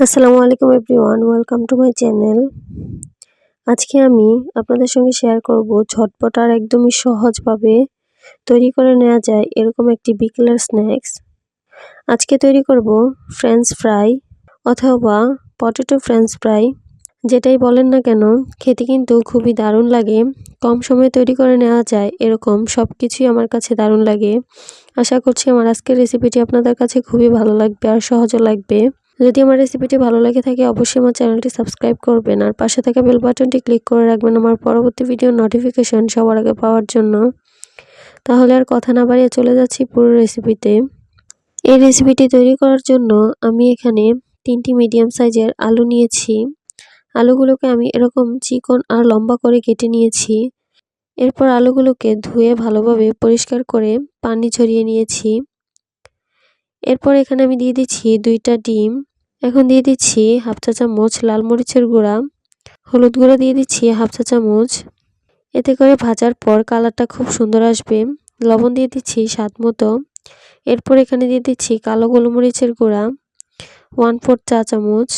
আসসালামু আলাইকুম everyone, welcome to my channel. আজকে আমি আপনাদের সঙ্গে শেয়ার করব ঝটপট আর একদমই সহজভাবে তৈরি করে নেওয়া যায় এরকম একটি বিকেলের স্ন্যাক্স। আজকে তৈরি করব ফ্রেঞ্চ ফ্রাই অথবা পটেটো ফ্রেঞ্চ ফ্রাই। যেটাই বলেন না কেন, খেতে কিন্তু খুবই দারুণ লাগে, কম সময়ে তৈরি করে নেওয়া যায়, এরকম সব কিছুই আমার কাছে দারুণ লাগে। আশা করছি আমার আজকের রেসিপিটি আপনাদের কাছে খুবই ভালো লাগবে আর সহজও লাগবে। যদি আমার রেসিপিটি ভালো লাগে থাকে, অবশ্যই আমার চ্যানেলটি সাবস্ক্রাইব করবেন। আর পাশে থাকা বেল বাটনটি ক্লিক করে রাখবেন আমার পরবর্তী ভিডিও নোটিফিকেশন সবার আগে পাওয়ার জন্য। তাহলে আর কথা না বাড়িয়ে চলে যাচ্ছি পুরো রেসিপিতে এই রেসিপিটি তৈরি করার জন্য আমি এখানে তিনটি মিডিয়াম সাইজের আলু নিয়েছি। আলুগুলোকে আমি এরকম চিকন আর লম্বা করে কেটে নিয়েছি। এরপর আলুগুলোকে ধুয়ে ভালোভাবে পরিষ্কার করে পানি ছড়িয়ে নিয়েছি। এরপর এখানে আমি দিয়ে দিচ্ছি দুইটা ডিম। এখন দিয়ে দিচ্ছি হাফ চা চামচ লাল মরিচের গুঁড়া। হলুদ গুঁড়া দিয়ে দিচ্ছি হাফ চা চামচ। এতে করে ভাজার পর কালারটা খুব সুন্দর আসবে। লবণ দিয়ে দিচ্ছি স্বাদ মতো। এরপর এখানে দিয়ে দিচ্ছি কালো গোলমরিচের গুঁড়া ওয়ান ফোর চা চামচ।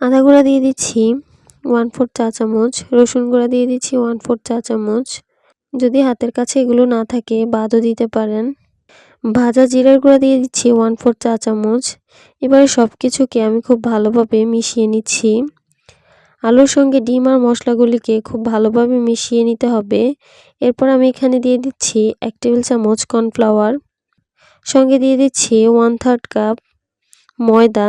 আদা গুঁড়া দিয়ে দিচ্ছি ওয়ান ফোর চা চামচ। রসুন গুঁড়া দিয়ে দিচ্ছি ওয়ান ফোর চা চামচ। যদি হাতের কাছে এগুলো না থাকে, বাদও দিতে পারেন। ভাজা জিরার গুঁড়া দিয়ে দিচ্ছি ওয়ান ফোর চা চামচ। এবারে সব কিছুকে আমি খুব ভালোভাবে মিশিয়ে নিচ্ছি। আলুর সঙ্গে ডিম আর মশলাগুলিকে খুব ভালোভাবে মিশিয়ে নিতে হবে। এরপর আমি এখানে দিয়ে দিচ্ছি এক টেবিল চামচ কর্নফ্লাওয়ার। সঙ্গে দিয়ে দিচ্ছি ওয়ান থার্ড কাপ ময়দা।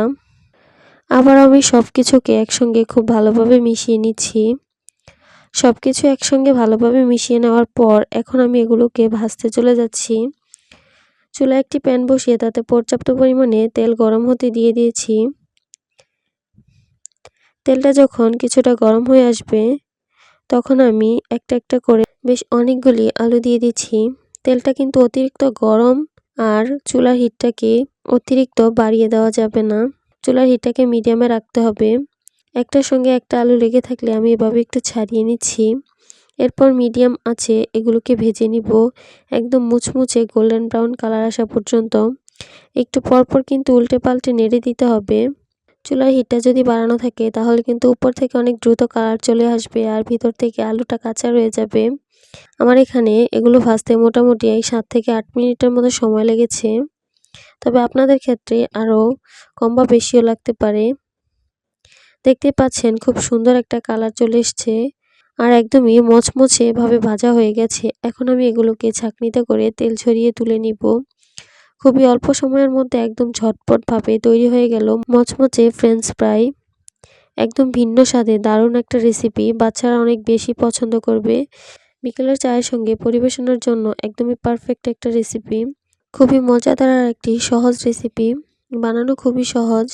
আবার আমি সব কিছুকে একসঙ্গে খুব ভালোভাবে মিশিয়ে নিচ্ছি। সব কিছু একসঙ্গে ভালোভাবে মিশিয়ে নেওয়ার পর এখন আমি এগুলোকে ভাজতে চলে যাচ্ছি। চুলায় একটি প্যান বসিয়ে তাতে পর্যাপ্ত পরিমাণে তেল গরম হতে দিয়ে দিয়েছি। তেলটা যখন কিছুটা গরম হয়ে আসবে, তখন আমি একটা একটা করে বেশ অনেকগুলি আলু দিয়ে দিচ্ছি। তেলটা কিন্তু অতিরিক্ত গরম আর চুলার হিটটাকে অতিরিক্ত বাড়িয়ে দেওয়া যাবে না। চুলার হিটটাকে মিডিয়ামে রাখতে হবে। একটার সঙ্গে একটা আলু লেগে থাকলে আমি এভাবে একটু ছাড়িয়ে নিচ্ছি। এরপর মিডিয়াম আছে, এগুলোকে ভেজে নিব। একদম মুচমুচে গোল্ডেন ব্রাউন কালার আসা পর্যন্ত। একটু পরপর কিন্তু উল্টে পাল্টে নেড়ে দিতে হবে। চুলার হিটটা যদি বাড়ানো থাকে, তাহলে কিন্তু উপর থেকে অনেক দ্রুত কালার চলে আসবে আর ভিতর থেকে আলুটা কাঁচা রয়ে যাবে। আমার এখানে এগুলো ভাজতে মোটামুটি এই সাত থেকে আট মিনিটের মতো সময় লেগেছে। তবে আপনাদের ক্ষেত্রে আরও কম বা বেশিও লাগতে পারে। দেখতে পাচ্ছেন খুব সুন্দর একটা কালার চলে এসছে। আর একদমই মচমচে ভাবে ভাজা হয়ে গেছে। এখন আমি এগুলোকে ছাঁকনিতে করে তেল ছড়িয়ে তুলে নিব। খুবই অল্প সময়ের মধ্যে একদম ঝটপটভাবে তৈরি হয়ে গেল মচমচে ফ্রেঞ্চ ফ্রাই একদম ভিন্ন স্বাদে দারুণ একটা রেসিপি বাচ্চারা অনেক বেশি পছন্দ করবে। বিকেলের চায়ের সঙ্গে পরিবেশনের জন্য একদমই পারফেক্ট একটা রেসিপি খুবই মজাদার একটি সহজ রেসিপি বানানো খুবই সহজ।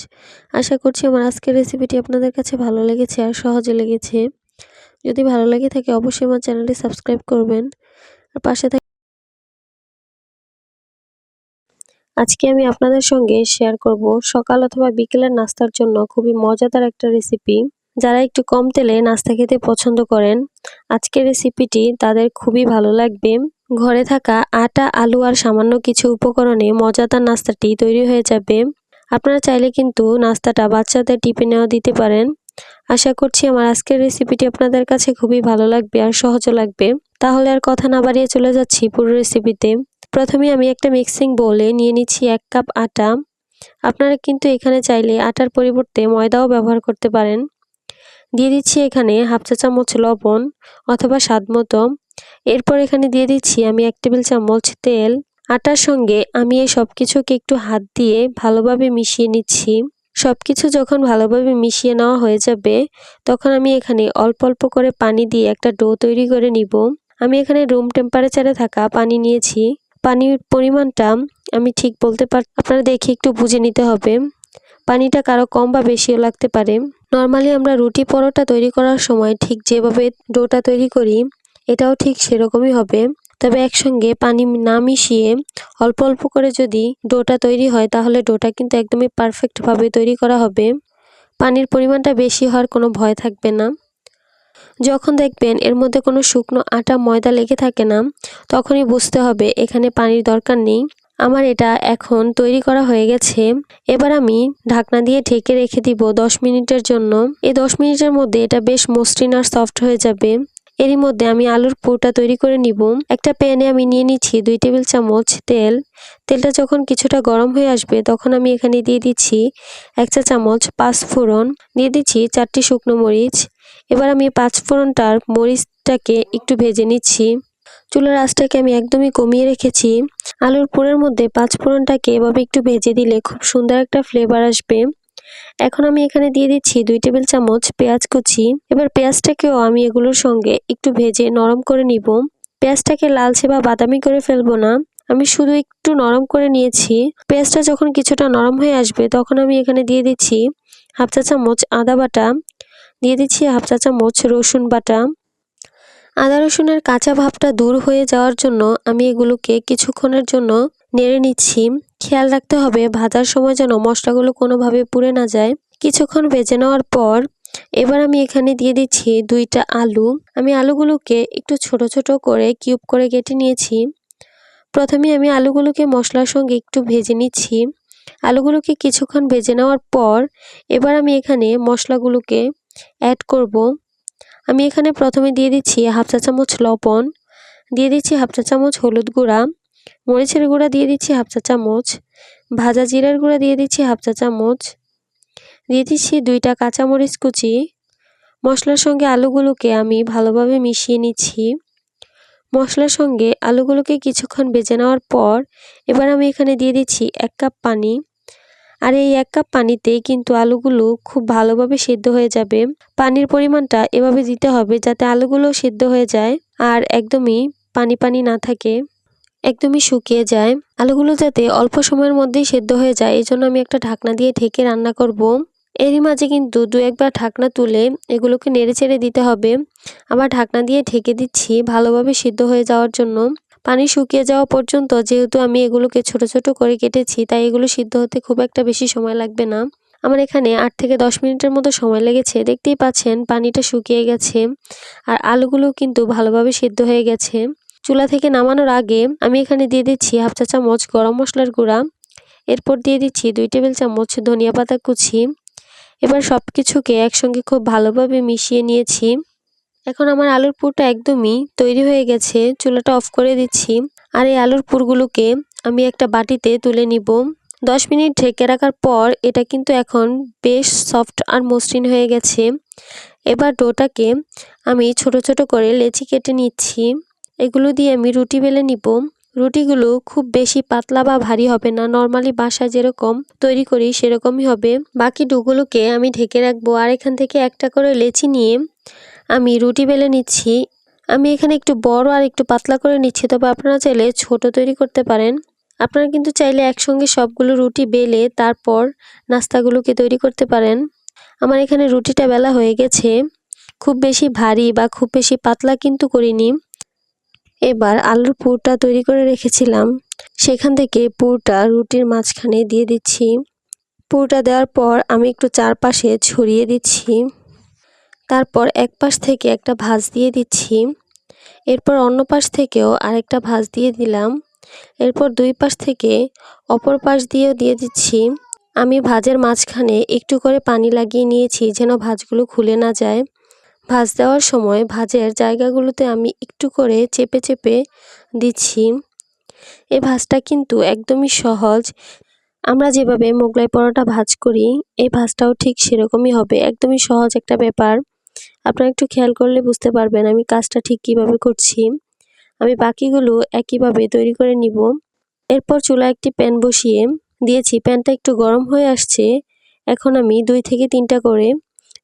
আশা করছি আমার আজকের রেসিপিটি আপনাদের কাছে ভালো লেগেছে আর সহজে লেগেছে। যদি ভালো লাগে থাকে অবশ্যই আমার চ্যানেলটি সাবস্ক্রাইব করবেন। আর পাশে থাক আজকে আমি আপনাদের সঙ্গে শেয়ার করব সকাল অথবা বিকেলের নাস্তার জন্য খুবই মজাদার একটা রেসিপি যারা একটু কম তেলে নাস্তা খেতে পছন্দ করেন, আজকের রেসিপিটি তাদের খুবই ভালো লাগবে। ঘরে থাকা আটা, আলু আর সামান্য কিছু উপকরণে মজাদার নাস্তাটি তৈরি হয়ে যাবে। আপনারা চাইলে কিন্তু নাস্তাটা বাচ্চাদের টিপে নেওয়া দিতে পারেন। আশা করছি আমার আজকের রেসিপিটি আপনাদের কাছে খুবই ভালো লাগবে আর সহজও লাগবে। তাহলে আর কথা না বাড়িয়ে চলে যাচ্ছি পুরো রেসিপিতে প্রথমে আমি একটা মিক্সিং বোলে নিয়ে নিচ্ছি এক কাপ আটা। আপনারা কিন্তু এখানে চাইলে আটার পরিবর্তে ময়দাও ব্যবহার করতে পারেন। দিয়ে দিচ্ছি এখানে হাফ চা চামচ লবণ অথবা স্বাদ মতো। এরপর এখানে দিয়ে দিচ্ছি আমি এক টেবিল চামচ তেল। আটার সঙ্গে আমি এই সব কিছুকে একটু হাত দিয়ে ভালোভাবে মিশিয়ে নিচ্ছি। সব কিছু যখন ভালোভাবে মিশিয়ে নেওয়া হয়ে যাবে, তখন আমি এখানে অল্প অল্প করে পানি দিয়ে একটা ডো তৈরি করে নিব। আমি এখানে রুম টেম্পারেচারে থাকা পানি নিয়েছি। পানির পরিমাণটা আমি ঠিক বলতে পার, আপনারা দেখে একটু বুঝে নিতে হবে। পানিটা কারও কম বা বেশিও লাগতে পারে। নর্মালি আমরা রুটি পরোটা তৈরি করার সময় ঠিক যেভাবে ডোটা তৈরি করি, এটাও ঠিক সেরকমই হবে। তবে একসঙ্গে পানি না মিশিয়ে অল্প অল্প করে যদি ডোটা তৈরি হয়, তাহলে ডোটা কিন্তু একদমই পারফেক্টভাবে তৈরি করা হবে। পানির পরিমাণটা বেশি হওয়ার কোনো ভয় থাকবে না। যখন দেখবেন এর মধ্যে কোনো শুকনো আটা, ময়দা লেগে থাকে না, তখনই বুঝতে হবে এখানে পানির দরকার নেই। আমার এটা এখন তৈরি করা হয়ে গেছে। এবার আমি ঢাকনা দিয়ে ঢেকে রেখে দিব দশ মিনিটের জন্য। এই দশ মিনিটের মধ্যে এটা বেশ মসৃণ আর সফট হয়ে যাবে। এরই মধ্যে আমি আলুর পুরটা তৈরি করে নিব। একটা প্যানে আমি নিয়ে নিচ্ছি দুই টেবিল চামচ তেল। তেলটা যখন কিছুটা গরম হয়ে আসবে, তখন আমি এখানে দিয়ে দিচ্ছি এক চা চামচ পাঁচ ফোড়ন। দিয়ে দিচ্ছি চারটি শুকনো মরিচ। এবার আমি পাঁচ ফোড়নটার মরিচটাকে একটু ভেজে নিচ্ছি। চুলার আঁচটাকে আমি একদমই কমিয়ে রেখেছি। আলুর পুরের মধ্যে পাঁচ ফোড়নটাকে এভাবে একটু ভেজে দিলে খুব সুন্দর একটা ফ্লেভার আসবে। এখন আমি এখানে দিয়ে দিচ্ছি দুই টেবিল চামচ পেঁয়াজ কুচি। এবার পেঁয়াজটাকেও আমি এগুলোর সঙ্গে একটু ভেজে নরম করে নিব। পেঁয়াজটাকে লালচে বা বাদামি করে ফেলব না। আমি শুধু একটু নরম করে নিয়েছি। পেঁয়াজটা যখন কিছুটা নরম হয়ে আসবে তখন আমি এখানে দিয়ে দিচ্ছি হাফ চা চামচ আদা বাটা। দিয়ে দিচ্ছি হাফ চা চামচ রসুন বাটা। আদা রসুনের কাঁচা ভাবটা দূর হয়ে যাওয়ার জন্য আমি এগুলোকে কিছুক্ষণের জন্য নেড়ে নিচ্ছি। খেয়াল রাখতে হবে ভাজার সময় যেন মশলাগুলো কোনোভাবে পুড়ে না যায়। কিছুক্ষণ ভেজে নেওয়ার পর এবার আমি এখানে দিয়ে দিচ্ছি দুইটা আলু। আমি আলুগুলোকে একটু ছোট ছোট করে কিউব করে কেটে নিয়েছি। প্রথমে আমি আলুগুলোকে মশলার সঙ্গে একটু ভেজে নিচ্ছি। আলুগুলোকে কিছুক্ষণ ভেজে নেওয়ার পর এবার আমি এখানে মশলাগুলোকে অ্যাড করব। আমি এখানে প্রথমে দিয়ে দিচ্ছি হাফ চা চামচ লবণ, দিয়ে দিচ্ছি হাফ চা চামচ হলুদ গুঁড়া, মরিচের গুঁড়া দিয়ে দিচ্ছি হাফ চা চামচ, ভাজা জিরার গুঁড়া দিয়ে দিচ্ছি হাফ চা চামচ, দিয়ে দিচ্ছি দুইটা কাঁচামরিচ কুচি। মশলার সঙ্গে আলুগুলোকে আমি ভালোভাবে মিশিয়ে নিচ্ছি। মশলার সঙ্গে আলুগুলোকে কিছুক্ষণ বেজে নেওয়ার পর এবার আমি এখানে দিয়ে দিচ্ছি এক কাপ পানি। আর এই এক কাপ পানিতেই কিন্তু আলুগুলো খুব ভালোভাবে সেদ্ধ হয়ে যাবে। পানির পরিমাণটা এভাবে দিতে হবে যাতে আলুগুলো সেদ্ধ হয়ে যায় আর একদমই পানি পানি না থাকে, একদমই শুকিয়ে যায়। আলুগুলো যাতে অল্প সময়ের মধ্যেই সেদ্ধ হয়ে যায় এই জন্য আমি একটা ঢাকনা দিয়ে ঢেকে রান্না করব। এরই মাঝে কিন্তু দু একবার ঢাকনা তুলে এগুলোকে নেড়ে চেড়ে দিতে হবে। আবার ঢাকনা দিয়ে ঢেকে দিচ্ছি ভালোভাবে সিদ্ধ হয়ে যাওয়ার জন্য। পানি শুকিয়ে যাওয়া পর্যন্ত যেহেতু আমি এগুলোকে ছোট ছোট করে কেটেছি, তাই এগুলো সিদ্ধ হতে খুব একটা বেশি সময় লাগবে না। আমার এখানে আট থেকে দশ মিনিটের মতো সময় লেগেছে। দেখতেই পাচ্ছেন পানিটা শুকিয়ে গেছে আর আলুগুলো কিন্তু ভালোভাবে সিদ্ধ হয়ে গেছে। চুলা থেকে নামানোর আগে আমি এখানে দিয়ে দিচ্ছি হাফ চা চামচ গরম মশলার গুঁড়া। এরপর দিয়ে দিচ্ছি দুই টেবিল চামচ ধনিয়া পাতা কুচি। এবার সব কিছুকে একসঙ্গে খুব ভালোভাবে মিশিয়ে নিয়েছি। এখন আমার আলুর পুরটা একদমই তৈরি হয়ে গেছে, চুলাটা অফ করে দিচ্ছি। আর এই আলুর পুরগুলোকে আমি একটা বাটিতে তুলে নিব। দশ মিনিট ঢেকে রাখার পর এটা কিন্তু এখন বেশ সফট আর মসৃণ হয়ে গেছে। এবার ডোটাকে আমি ছোট ছোট করে লেচি কেটে নিচ্ছি। এগুলো দিয়ে আমি রুটি বেলে নিব। রুটিগুলো খুব বেশি পাতলা বা ভারী হবে না, নর্মালি বাসা যেরকম তৈরি করি সেরকমই হবে। বাকি ডুগুলোকে আমি ঢেকে রাখব আর এখান থেকে একটা করে লেচি নিয়ে আমি রুটি বেলে নিচ্ছি। আমি এখানে একটু বড় আর একটু পাতলা করে নিচ্ছি, তবে আপনারা চাইলে ছোট তৈরি করতে পারেন। আপনারা কিন্তু চাইলে একসঙ্গে সবগুলো রুটি বেলে তারপর নাস্তাগুলোকে তৈরি করতে পারেন। আমার এখানে রুটিটা বেলা হয়ে গেছে। খুব বেশি ভারী বা খুব বেশি পাতলা কিন্তু করিনি। এবার আলুর পুরটা তৈরি করে রেখেছিলাম। সেখান থেকে পুরটা রুটির মাঝখানে দিয়ে দিচ্ছি। পুরটা দেওয়ার পর আমি একটু চারপাশে ছড়িয়ে দিচ্ছি। তারপর এক পাশ থেকে একটা ভাঁজ দিয়ে দিচ্ছি। এরপর অন্য পাশ থেকেও আরেকটা ভাঁজ দিয়ে দিলাম। এরপর দুই পাশ থেকে অপর পাশ দিয়েও দিয়ে দিচ্ছি। আমি ভাজের মাঝখানে একটু করে পানি লাগিয়ে নিয়েছি যেন ভাজগুলো খুলে না যায়। ভাজ দেওয়ার সময় ভাজের জায়গাগুলোতে আমি একটু করে চেপে চেপে দিচ্ছি। এই ভাজটা কিন্তু একদমই সহজ। আমরা যেভাবে মোগলাই পরোটা ভাজ করি এই ভাজটাও ঠিক সেরকমই হবে। একদমই সহজ একটা ব্যাপার। আপনারা একটু খেয়াল করলে বুঝতে পারবেন আমি কাজটা ঠিক কীভাবে করছি। আমি বাকিগুলো একইভাবে তৈরি করে নিব। এরপর চুলা একটি প্যান বসিয়ে দিয়েছি। প্যানটা একটু গরম হয়ে আসছে। এখন আমি দুই থেকে তিনটা করে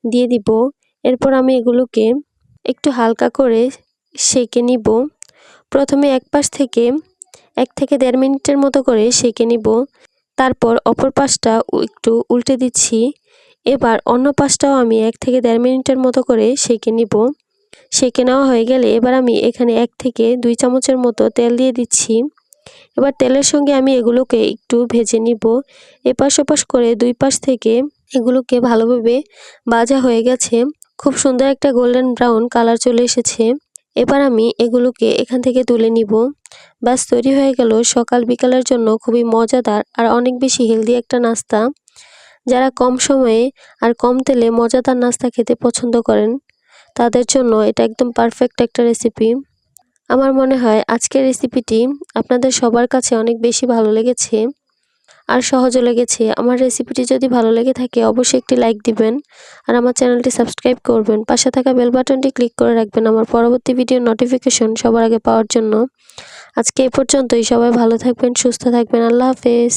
দিয়ে দিব। এরপর আমি এগুলোকে একটু হালকা করে সেকে নিব। প্রথমে এক পাশ থেকে এক থেকে দেড় মিনিটের মতো করে সেকে নিব। তারপর অপর পাশটা একটু উল্টে দিচ্ছি। এবার অন্য পাশটাও আমি এক থেকে দেড় মিনিটের মতো করে সেঁকে নিব। সেঁকে নেওয়া হয়ে গেলে এবার আমি এখানে এক থেকে দুই চামচের মতো তেল দিয়ে দিচ্ছি। এবার তেলের সঙ্গে আমি এগুলোকে একটু ভেজে নিব। এপাশ ওপাশ করে দুই পাশ থেকে এগুলোকে ভালোভাবে ভাজা হয়ে গেছে। খুব সুন্দর একটা গোল্ডেন ব্রাউন কালার চলে এসেছে। এবার আমি এগুলোকে এখান থেকে তুলে নিব। ব্যাস, তৈরি হয়ে গেল সকাল বিকালের জন্য খুবই মজাদার আর অনেক বেশি হেলদি একটা নাস্তা। যারা কম সময়ে আর কম তেলে মজাদার নাস্তা খেতে পছন্দ করেন, তাদের জন্য এটা একদম পারফেক্ট একটা রেসিপি আমার মনে হয় আজকের রেসিপিটি আপনাদের সবার কাছে অনেক বেশি ভালো লেগেছে। আর সহজও লেগেছে। আমার রেসিপিটি যদি ভালো লেগে থাকে, অবশ্যই একটি লাইক দিবেন আর আমার চ্যানেলটি সাবস্ক্রাইব করবেন। পাশে থাকা বেল বাটনটি ক্লিক করে রাখবেন আমার পরবর্তী ভিডিও নোটিফিকেশন সবার আগে পাওয়ার জন্য। আজকে এ পর্যন্তই। সবাই ভালো থাকবেন, সুস্থ থাকবেন। আল্লাহ হাফেজ।